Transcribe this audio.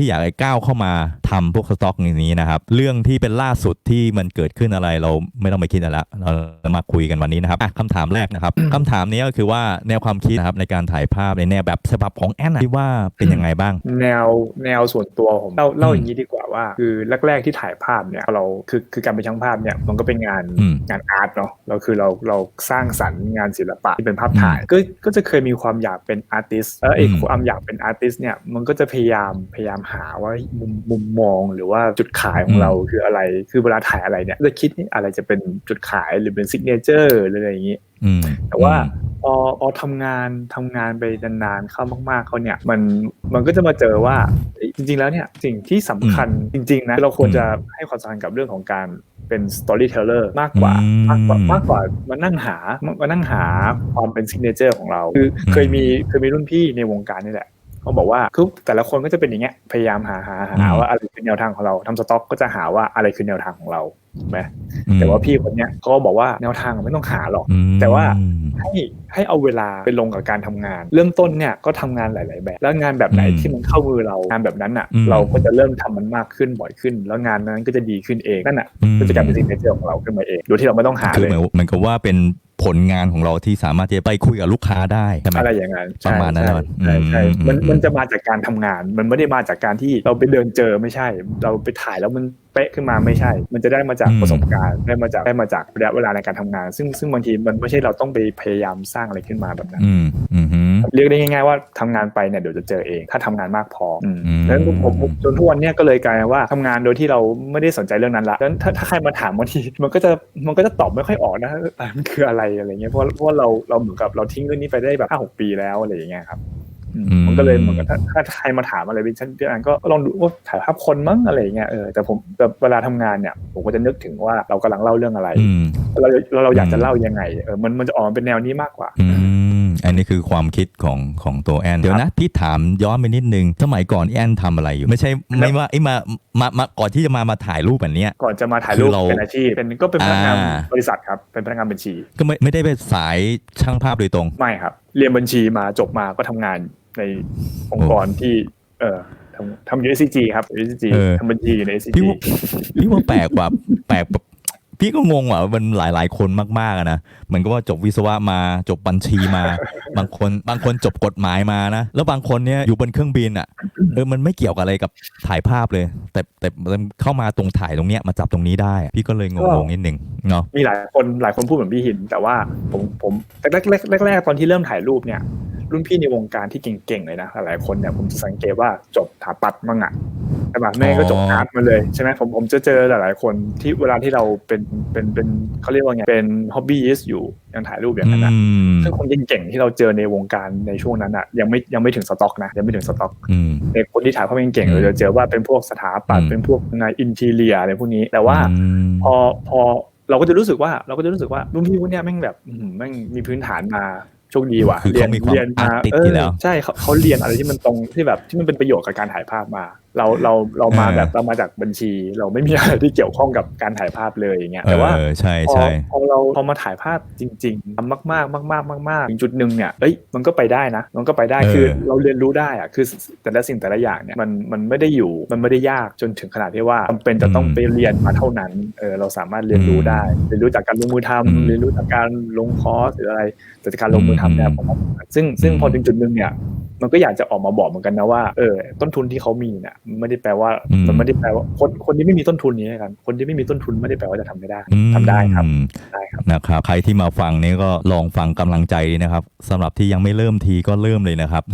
ที่อยากให้ก้าวเข้ามาทำพวกสต็อกอย่างนี้นะครับ เรื่องที่เป็นล่าสุดที่มันเกิดขึ้นอะไรเราไม่ต้องไปคิดอะไรละเรามาคุยกันวันนี้นะครับอะคำถามแรกนะครับคำถามนี้ก็คือว่าแนวความคิดนะครับในการถ่ายภาพในแนวแบบฉบับของแอนนะที่ว่าเป็นยังไงบ้าง แนวแนวส่วนตัวผมเล่าเล่าอืมอย่างนี้ดีกว่าว่า คือแรก ๆที่ถ่ายภาพเนี่ยเราคือคือการเป็นช่างภาพเนี่ยมันก็เป็นงานอืมงานอาร์ตเนาะเราคือเราเราสร้างสรรค์งานศิลปะที่เป็นภาพถ่ายก็ก็จะเคยมีความอยากเป็นอาร์ติสแล้วไอ้อืมความอยากเป็นอาร์ติสเนี่ยมันก็จะพยายามพยายามหาว่ามุมมุมมองหรือว่าจุดขายของเราคืออะไร คือเวลาถ่ายอะไรเนี่ยจะคิดนี่อะไรจะเป็นจุดขายหรือเป็นซิกเนเจอร์หรืออะไรอย่างนี้อืมแต่ว่าพอพอทำงานทำงานไปนานๆเข้ามากๆเขาเนี่ยมันมันก็จะมาเจอว่าเอ้ยจริง ๆ แล้วเนี่ยสิ่งที่สำคัญจริง ๆ นะ เราควรจะให้ความสำคัญกับเรื่องของการเป็น storyteller มากกว่าอืมมากกว่ามากกว่ามานั่งหามานั่งหาความเป็น signature ของเรา คือเคยมีเคยมีรุ่นพี่ในวงการนี่แหละ เขาบอกว่าคือแต่ละคนก็จะเป็นอย่างเงี้ยพยายามหาหาหาอืมว่าอะไรคือแนวทางของเราทำสต็อกก็จะหาว่าอะไรคือแนวทางของเราถูกไหมอืมแต่ว่าพี่คนเนี้ยเขาก็บอกว่าแนวทางไม่ต้องหาหรอกอืมแต่ว่าให้ให้เอาเวลาไปลงกับการทำงาน เริ่มต้นเนี่ยก็ทำงานหลาย ๆ แบบ แล้วงานแบบไหนอืมที่มันเข้ามือเรางานแบบนั้นอะอืมเราก็จะเริ่มทำมันมากขึ้นบ่อยขึ้น แล้วงานนั้นก็จะดีขึ้นเองนั่นอะอืมก็จะกลายเป็นสิ่งที่เจอของเราขึ้นมาเองโดยที่เราไม่ต้องหาคือเลยเหมือนเหมือนกับว่าเป็น ผลงานของเราที่สามารถที่จะไปคุยกับลูกค้าได้ใช่ไหมอะไรอย่างนั้นประมาณนั้นใช่นะใช่ใช่อืมมันอืมมันจะมาจากการทำงาน มันไม่ได้มาจากการที่เราไปเดินเจอไม่ใช่ เราไปถ่ายแล้วมันเป๊ะขึ้นมาไม่ใช่ มันจะได้มาจากอืมประสบการณ์ ได้มาจากได้มาจากระยะเวลาในการทำงาน ซึ่งซึ่งบางทีมันไม่ใช่เราต้องไปพยายามสร้างอะไรขึ้นมาแบบนั้น อืมอืมฮึ เรียกได้ง่ายๆว่าทำงานไปเนี่ยเดี๋ยวจะเจอเอง ถ้าทำงานมากพออืมอืมแล้วผมผมจนทุกวันเนี้ยก็เลยกลายเป็นว่าทำงานโดยที่เราไม่ได้สนใจเรื่องนั้นละแล้วถ้าถ้าใครมาถามบางทีมันก็จะมันก็จะตอบไม่ค่อยออกนะเออมันคืออะไรอะไรเงี้ยเพราะเพราะว่าเราเราเหมือนกับเราทิ้งเรื่องนี้ไปได้แบบห้าหกปีแล้วอะไรอย่างเงี้ยครับอืมอืมมันก็เลยเหมือนกับถ้าถ้าใครมาถามอะไรวิชันพี่อันก็ลองดูว่าถ่ายภาพคนมั้งอะไรอย่างเงี้ยเออแต่ผมแต่เวลาทำงานเนี่ยผมก็จะนึกถึงว่าเรากำลังเล่าเรื่องอะไรอืมเราเราเราอยากจะอืมเล่ายังไงเออมันมันจะออกมาเป็นแนวนี้มากกว่า อืมอันนี้คือความคิดของของตัวแอนเดี๋ยวนะพี่ถามย้อนไปนิดนึงสมัยก่อนแอนทำอะไรอยู่ ไม่ใช่ไม่ว่าไอ้มามามาก่อนที่จะมามาถ่ายรูปแบบเนี้ยก่อนจะมาถ่ายคืรูอปเราเป็นอาชีพเป็นก็เป็นพนักงานอ่าบริษัทครับเป็นพนักงานบัญชี ก็ไม่ไม่ได้เป็นสายช่างภาพโดยตรงไม่ครับ เรียนบัญชีมาจบมาก็ทำงานในองค์กรที่เอ่อทำทำอยู่ SCG ครับ SCG เออทำบัญชีอยู่ใน SCG พี่ว่าพี่ว่าแปลกกว่าแปลกแบบ พี่ก็งงว่ามันหลายหลาย ๆ คนมากๆอะนะเหมือนกับว่าจบวิศวะมาจบบัญชีมา บางคนบางคนจบกฎหมายมานะ แล้วบางคนเนี่ยอยู่บนเครื่องบินอะเออมันไม่เกี่ยวกับอะไรกับถ่ายภาพเลย แต่แต่มันเข้ามาตรงถ่ายตรงเนี้ยมาจับตรงนี้ได้อะพี่ก็เลยงงๆนิดนึงเนาะมีหลายคนหลายคนพูดเหมือนพี่หิน แต่ว่าผมผมแรกแรกแรกแรกๆตอนที่เริ่มถ่ายรูปเนี่ยรุ่นพี่ในวงการที่เก่งๆเลยนะหลายๆคนเนี่ยผมจะสังเกตว่าจบถาปัดมั่งอะ ใช่ปะแม่ก็จบอ๋ออาร์ตมาเลยใช่ไหมผมผมจะเจอหลายๆคนที่เวลาที่เราเป็นเป็นเป็นเขาเรียกว่าไงเป็นฮ็อบบี้อยู่ยังถ่ายรูปอย่างนั้นนะอืมซึ่งคนเก่งๆที่เราเจอในวงการในช่วงนั้นอะยังไม่ยังไม่ถึงสต็อกนะยังไม่ถึงสต็อกอืมในคนที่ถ่ายภาพเก่งอืมๆเราจะเจอว่าเป็นพวกสถาปัตอืย์มเป็นพวกงานอินทีเรียอะไรพวกนี้แต่ว่าอืมพอพอเราก็จะรู้สึกว่าเราก็จะรู้สึกว่ารุ่นพี่พวกเนี้ยแม่งแบบอื้อหือแม่งมีพื้นฐานมาโชคดีว่ะคือเขามีความเรียนมา artist เออยู่อแล้วใช่เขาเขาเรียนอะไรที่มันตรงที่แบบที่มันเป็นประโยชน์กับการถ่ายภาพมา เราเราเรามาเออแบบเรามาจากบัญชี เราไม่มีอะไรที่เกี่ยวข้องกับการถ่ายภาพเลยอย่างเงี้ยแต่ว่าเออใช่พอใช่พอเราพอมาถ่ายภาพจริงๆทำมาก ๆ มาก ๆ มากๆถึงจุดหนึ่งเนี่ยเอ้ยมันก็ไปได้นะ มันก็ไปได้เออคือเราเรียนรู้ได้อะคือแต่ละสิ่งแต่ละอย่างเนี่ยมันมันไม่ได้อยู่มันไม่ได้ยากจนถึงขนาดที่ว่าจำเป็นจะต้องไปเรียนมาเท่านั้นเออเราสามารถเรียนรู้ได้เรียนรู้จากการลงมือทำเรียนรู้จากการลงคอร์สหรืออะไรแต่จากการลงมือทำเนี่ยผมว่าซึ่งซึ่งพอถึงจุดหนึ่งเนี่ย มันก็อยากจะออกมาบอกเหมือนกันนะว่าเออต้นทุนที่เขามีเนี่ยมันไม่ได้แปลว่าอืมมันไม่ได้แปลว่าคนคนที่ไม่มีต้นทุนนี้กันคนที่ไม่มีต้นทุนไม่ได้แปลว่าจะทำไม่ได้อืมทำได้ครับได้ครับนะครับใครที่มาฟังนี่ก็ลองฟังกำลังใจดีนะครับสำหรับที่ยังไม่เริ่มทีก็เริ่มเลยนะครับ